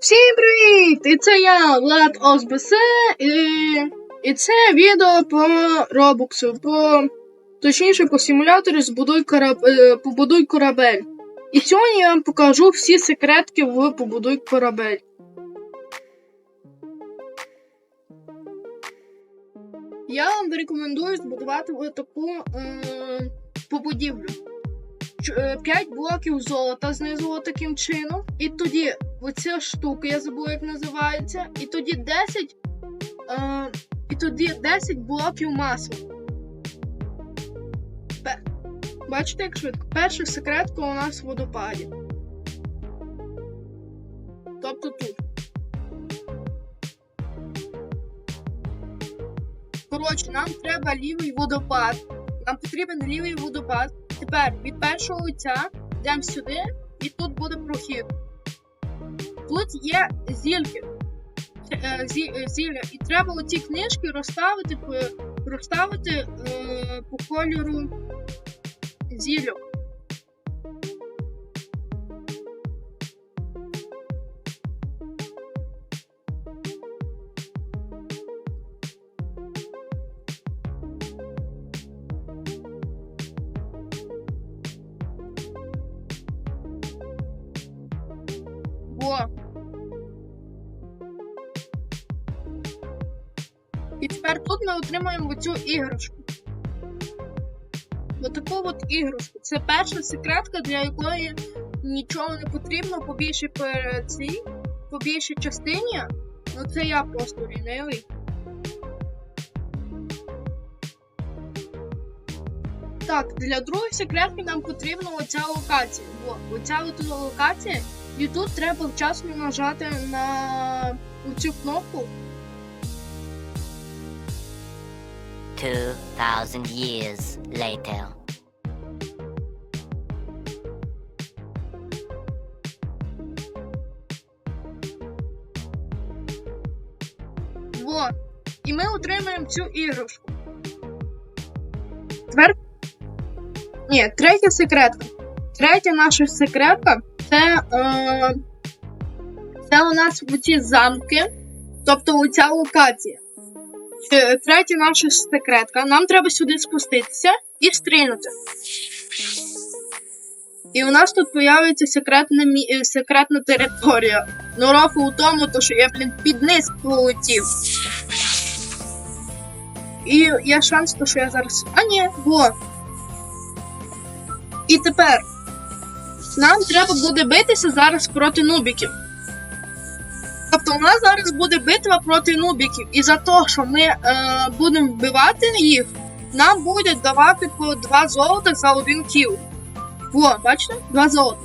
Всім привіт! І це я, Влад ОСБС, і, і це відео по робоксу, по точніше по симуляторі збудуй кораб, е, побудуй корабель. І сьогодні я вам покажу всі секретки в побудуй корабель. Я вам рекомендую збудувати таку е, побудівлю. 5 блоків золота знизу таким чином. І тоді оця штука, я забула, як називається. І тоді 10. Е, і тоді 10 блоків масла. Бачите, як швидко? Перша секретка у нас в водопаді. Тобто тут. Коротше, нам треба лівий водопад. Нам потрібен лівий водопад. Тепер від першого лиця йдемо сюди, і тут буде прохід. Тут є зільки. Е, е, Зілля. І треба оці книжки розставити, розставити е, по кольору зілля. Во. І тепер тут ми отримаємо цю іграшку. Отаку от іграшку. Це перша секретка, для якої нічого не потрібно по більшій цій, по більшій частині. Ну це я просто лінивий. Так, для другої секретки нам потрібна оця локація. Во, оця от локація. І тут треба вчасно нажати на цю кнопку. 2,000 years later. Во. І ми отримаємо цю іграшку. Тепер. Ні, третя секретка. Третя наша секретка це. Е... Це у нас ці замки. Тобто оця локація. Третя наша секретка. Нам треба сюди спуститися і стрільнути. І у нас тут появиться секретна, е, секретна територія. Ну, рофу у тому, то, що я, блін, під низ полетів. І є шанс, то, що я зараз. А ні, во. І тепер нам треба буде битися зараз проти нубіків. Тобто у нас зараз буде битва проти нубіків. І за те, що ми е, будемо вбивати їх, нам буде давати по 2 золота за один кіл. Во, бачите? 2 золота.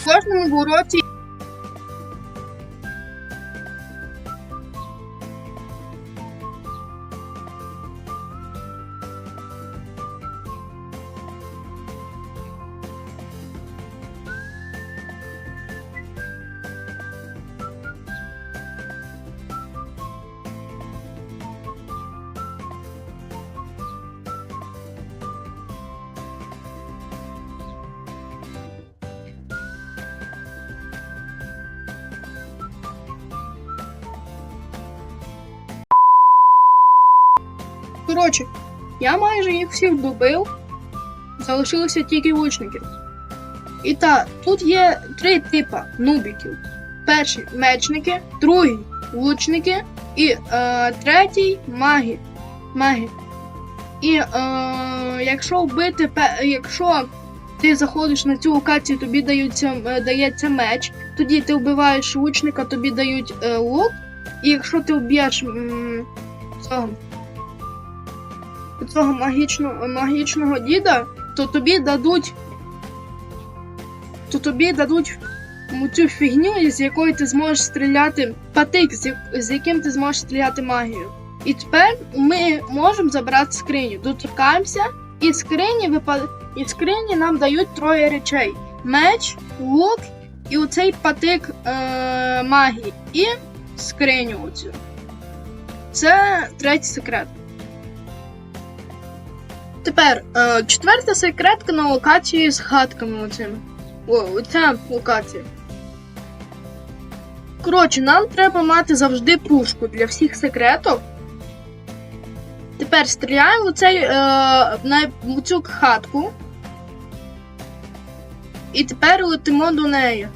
В кожному вороті Коротше, я майже їх всіх добив. Залишилися тільки лучники. І так, тут є три типа нубіків. Перший мечники, другий лучники і е, третій маги. маги. І е, якщо вбити, якщо ти заходиш на цю локацію, тобі даються, е, дається меч, тоді ти вбиваєш лучника, тобі дають е, лук. І якщо ти вб'єш цього цього магічного, магічного діда, то тобі дадуть. То тобі дадуть цю фігню, з якою ти зможеш стріляти патик, з, яким ти зможеш стріляти магією. І тепер ми можемо забрати скриню. Доторкаємося, і скрині випад... і скрині нам дають троє речей: меч, лук і оцей патик е- магії. І скриню оцю. Це третій секрет. Тепер е, четверта секретка на локації з хатками оцими. О, оця локація. Коротше, нам треба мати завжди пушку для всіх секретів. Тепер стріляємо в, цей, е, цю хатку. І тепер летимо до неї.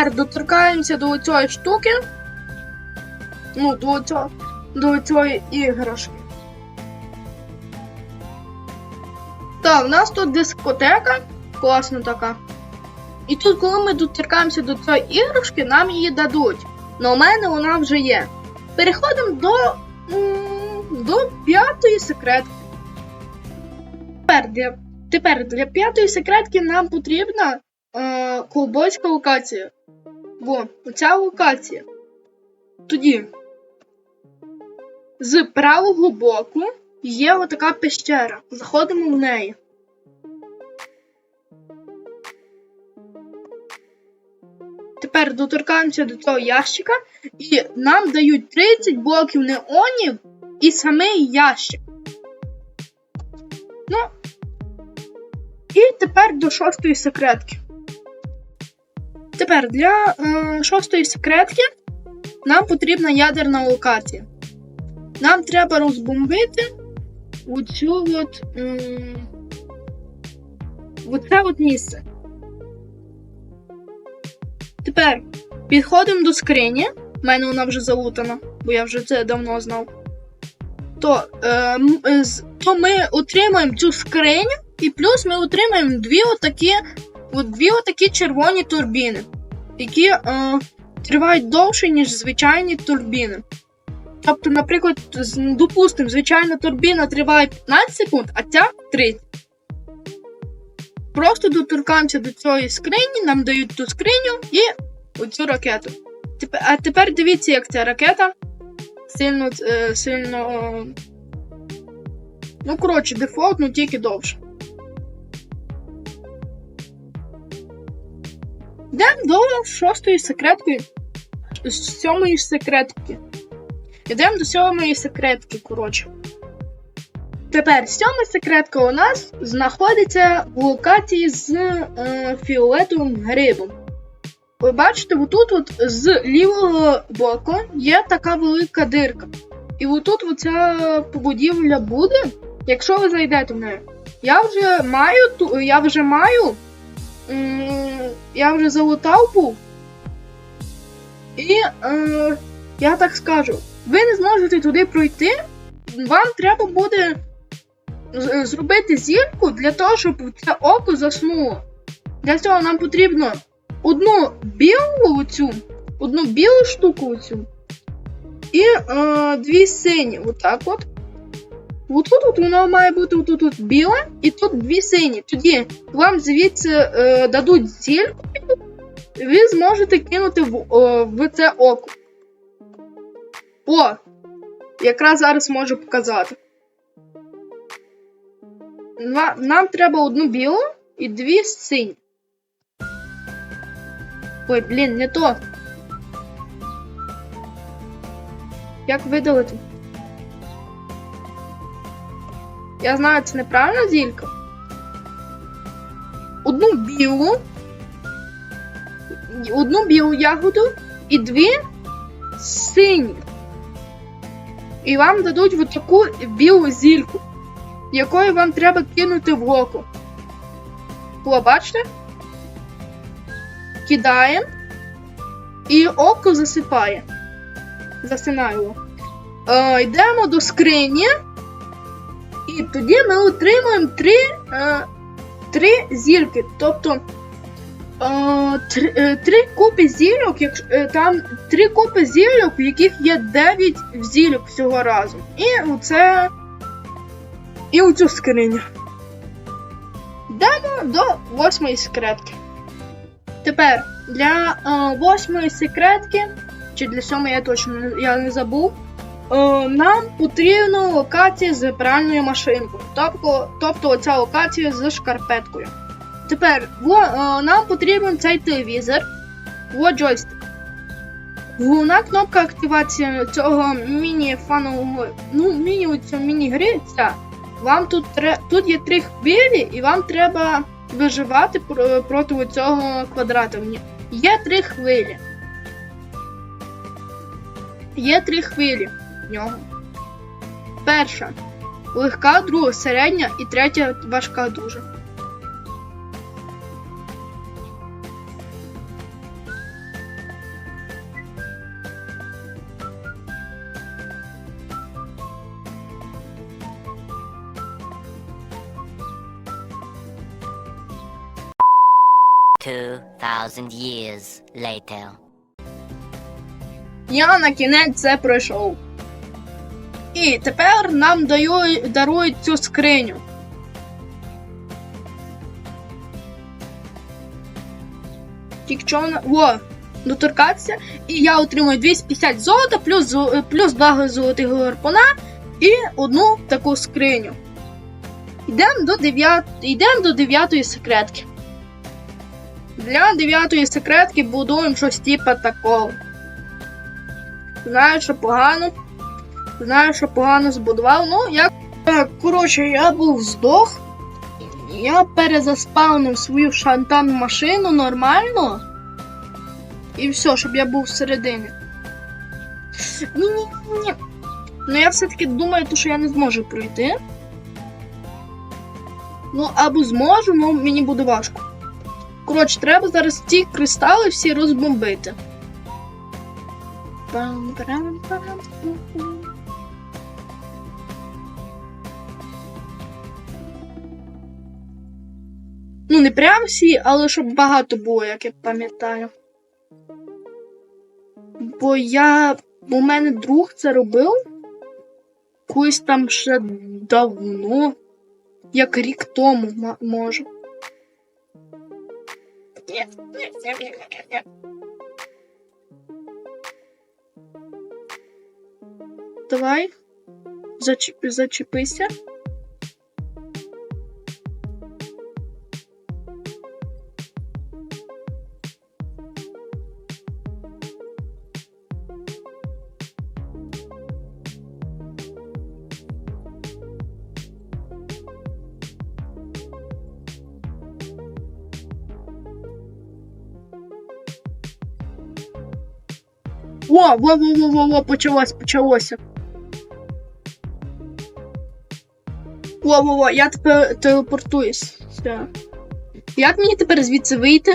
Тепер доторкаємося до цієї штуки. Ну, до цього, до цієї іграшки. Так, в нас тут дискотека. Класна така. І тут, коли ми доторкаємося до цієї іграшки, нам її дадуть. Но у мене вона вже є. Переходимо до. до п'ятої секретки. Тепер для, тепер для п'ятої секретки нам потрібна е, ковбойська локація. Бо оця локація. Тоді з правого боку є отака пещера. Заходимо в неї. Тепер доторкаємося до цього ящика, і нам дають 30 блоків неонів і самий ящик. Ну. І тепер до шостої секретки. Тепер для е, шостої секретки нам потрібна ядерна локація. Нам треба розбомбити оцю от. М, оце от місце. Тепер підходимо до скрині. У мене вона вже залутана, бо я вже це давно знав. То, е, е, то ми отримаємо цю скриню, і плюс ми отримаємо дві отакі, от дві отакі червоні турбіни, які е, тривають довше, ніж звичайні турбіни. Тобто, наприклад, допустимо, звичайна турбіна триває 15 секунд, а ця 30. Просто доторкаємося до цієї скрині, нам дають ту скриню і оцю ракету. А тепер дивіться, як ця ракета сильно. Е, сильно е, ну, коротше, дефолт, ну тільки довше. Йдемо до шостої секретки. З сьомої секретки. Йдемо до сьомої секретки, коротше. Тепер сьома секретка у нас знаходиться в локації з е, фіолетовим грибом. Ви бачите, отут от з лівого боку є така велика дирка. І отут оця побудівля буде, якщо ви зайдете в неї. Я вже маю я вже маю. Я вже залутав був. І е, я так скажу, ви не зможете туди пройти. Вам треба буде зробити зірку для того, щоб це око заснуло. Для цього нам потрібно одну білу оцю, одну білу штуку оцю і е, дві сині. Отак от. Отут от воно має бути отут от біле, і тут дві сині. Тоді вам звідси е, дадуть зірку, ви зможете кинути в, е, в це око. О! Якраз зараз можу показати. Нам треба одну білу і дві сині. Ой, блін, не то. Як видалити? Я знаю, це неправильна зілька. Одну білу. Одну білу ягоду і дві сині. І вам дадуть от таку білу зільку якою вам треба кинути в око. О, бачите? Кидаємо. І око засипає. Засинає його. Е, йдемо до скрині. І тоді ми отримуємо три, е, три зірки. Тобто е, три, е, три купи зірок, е, там три купи зірок, в яких є 9 зірок всього разу. І оце і у цю скриню. Йдемо до восьмої секретки. Тепер для е, восьмої секретки, чи для сьомої я точно я не забув. Е, нам потрібна локація з пральною машинкою. Тобто, тобто оця локація з шкарпеткою. тепер во, е, нам потрібен цей телевізор. Во джойстик. Головна кнопка активації цього міні-фанового, ну, міні-гри ця. Вам тут тут є три хвилі, і вам треба виживати проти цього квадрата. Є три хвилі. Є три хвилі нього. Перша легка, друга середня і третя важка дуже. Two thousand years later. Я на кінець це пройшов. І тепер нам даю, дарують цю скриню. Тільки вона. Во! Доторкатися. І я отримую 250 золота, плюс, плюс 2 золотих гарпуна і одну таку скриню. Йдемо до 9, йдемо до 9 секретки. Для 9 секретки будуємо щось типа такого. Знаю, що погано. Знаю, що погано збудував. Ну, я. Коротше, я був здох. Я перезаспавнив свою шантан машину нормально. І все, щоб я був всередині. Ні-ні-ні. Ну я все-таки думаю, що я не зможу пройти. Ну, або зможу, ну мені буде важко. Коротше, треба зараз ті кристали всі розбомбити. Пам-парам-парам-пам-пам. Ну, не прям всі, але щоб багато було, як я пам'ятаю. Бо я. У мене друг це робив. Колись там ще давно. Як рік тому, може. Давай. Зачепися. Во, во, во, во, во, во, почалось, почалося. Во, во, во, я тепер телепортуюсь. Як мені тепер звідси вийти?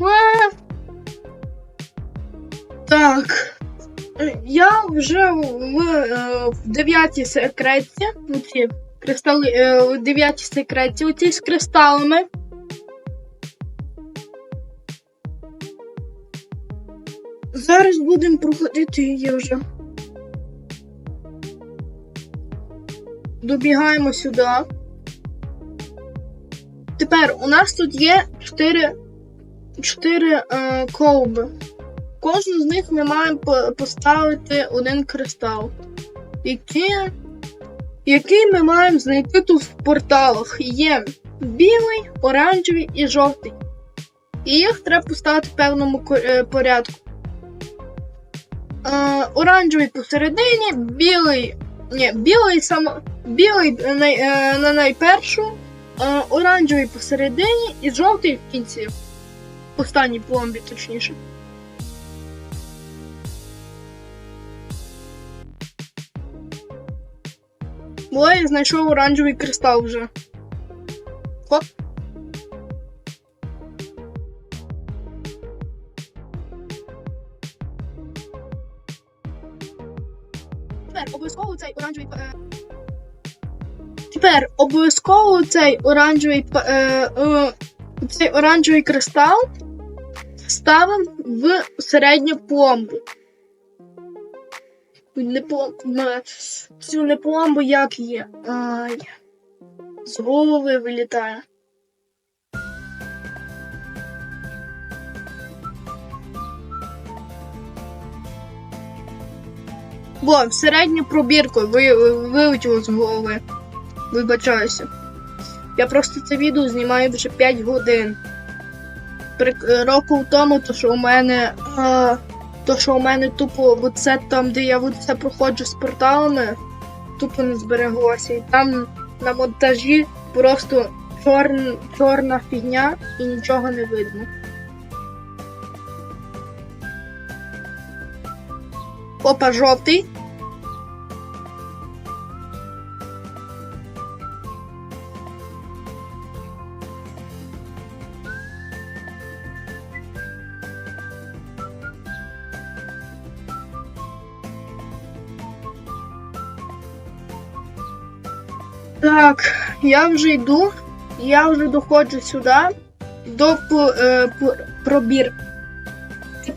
А. Так. Я вже в, в дев'ятій секретці. Оці кристали, е, дев'ятій секретці, оці з кристалами. Зараз будемо проходити її вже. Добігаємо сюди. Тепер у нас тут є 4, 4 е, колби. Кожну з них ми маємо поставити один кристал, який, який ми маємо знайти тут в порталах. Є білий, оранжевий і жовтий. І їх треба поставити в певному е, порядку. Е, оранжевий посередині, білий. Ні, білий само. Білий най, е, на найпершу, е, оранжевий посередині і жовтий в кінці. Останній пломбі, точніше. Бо я знайшов оранжевий кристал вже. Хоп. Тепер обов'язково цей оранжевий. е, Тепер обов'язково цей оранжевий е, е, цей оранжевий кристал ставимо в середню пломбу. Не пломбу, цю не пломбу як є. Ай. З голови вилітає. В середню пробірку ви, вилетіло з голови. Вибачаюся. Я просто це відео знімаю вже 5 годин. При е, року тому, то що у мене. А, то, що у мене тупо оце там, де я оце проходжу з порталами, тупо не збереглося. І там на монтажі просто чорн, чорна фігня і нічого не видно. Опа, жовтий. Так, я вже йду. Я вже доходжу сюди до е, пробір.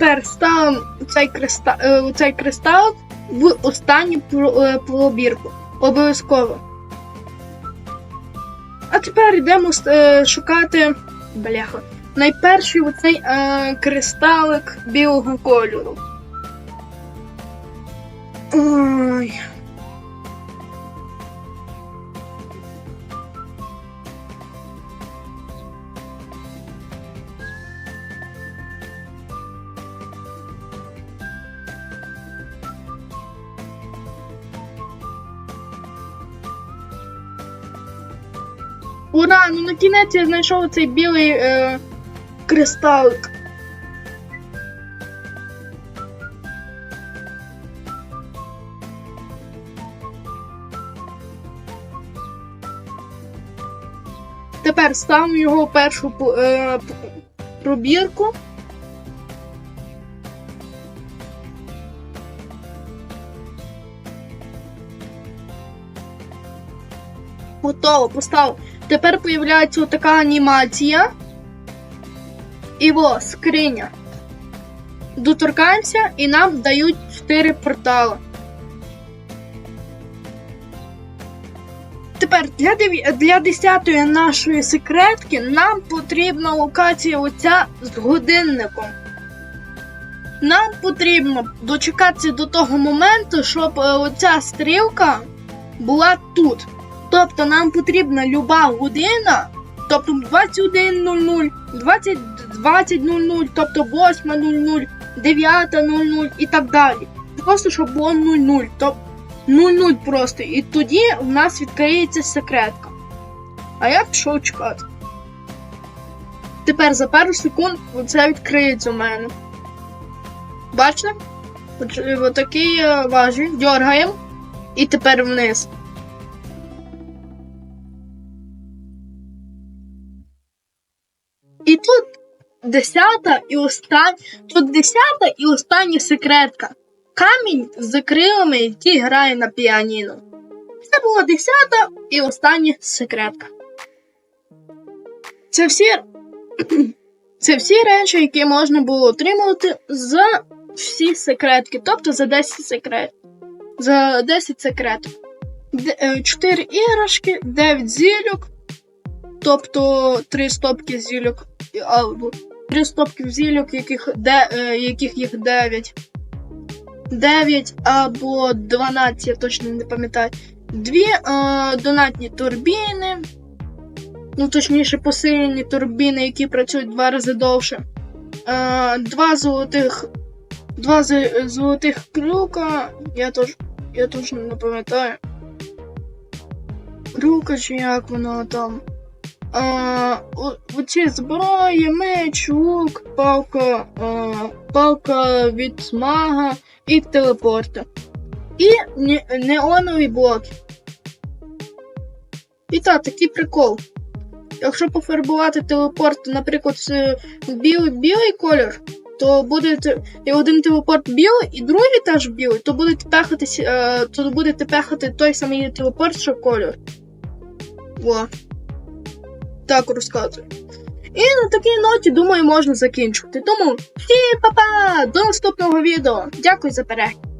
Тепер ставимо цей кристал, е, цей кристал в останню е, пробірку. Обов'язково. А тепер йдемо е, шукати. Бляха. Найперший оцей е, кристалик білого кольору. Ой. Ура! Ну на кінець я знайшов цей білий е, кристалик. Тепер ставимо його в першу е, пробірку. Готово, поставив. Тепер появляється така анімація. І скриня. Доторкаємося і нам дають 4 портали. Тепер для, для 10 нашої секретки нам потрібна локація оця з годинником. Нам потрібно дочекатися до того моменту, щоб е, оця стрілка була тут. Тобто нам потрібна люба година, тобто 21.00, 20 20.00, тобто 8.00, 9.00 і так далі. Просто щоб було 00, тобто 00 просто. І тоді в нас відкриється секретка. А я пішов чекати. Тепер за пару секунд це відкриється у мене. Бачите? Отакий е, важіль, дергаємо. І тепер вниз. Десята і остання. Тут десята і остання секретка. Камінь з крилами, який грає на піаніно. Це була десята і остання секретка. Це всі. Це всі речі, які можна було отримувати за всі секретки, тобто за 10 секрет. За 10 секретів. 4 іграшки, 9 зілюк, тобто 3 стопки зілюк, і- або 3 стопки зілюк, яких, де, е, яких їх 9. 9 або 12, я точно не пам'ятаю. Дві е, донатні турбіни. Ну, точніше, посилені турбіни, які працюють два рази довше. Е, два золотих. Два золотих крюка. Я теж. Я точно не пам'ятаю. Крюка чи як воно там. Оці зброї, меч, лук, палка, е, палка від смага і телепорти. І не- неонові блоки. І так, такий прикол. Якщо пофарбувати телепорт, наприклад, з білий білий колір, то буде і один телепорт білий, і другий теж білий, то будете пехатись, е, то будете пехати той самий телепорт, що колір. Во. Так розказую. І на такій ноті, думаю, можна закінчувати. Тому всім па-па! До наступного відео. Дякую за перегляд.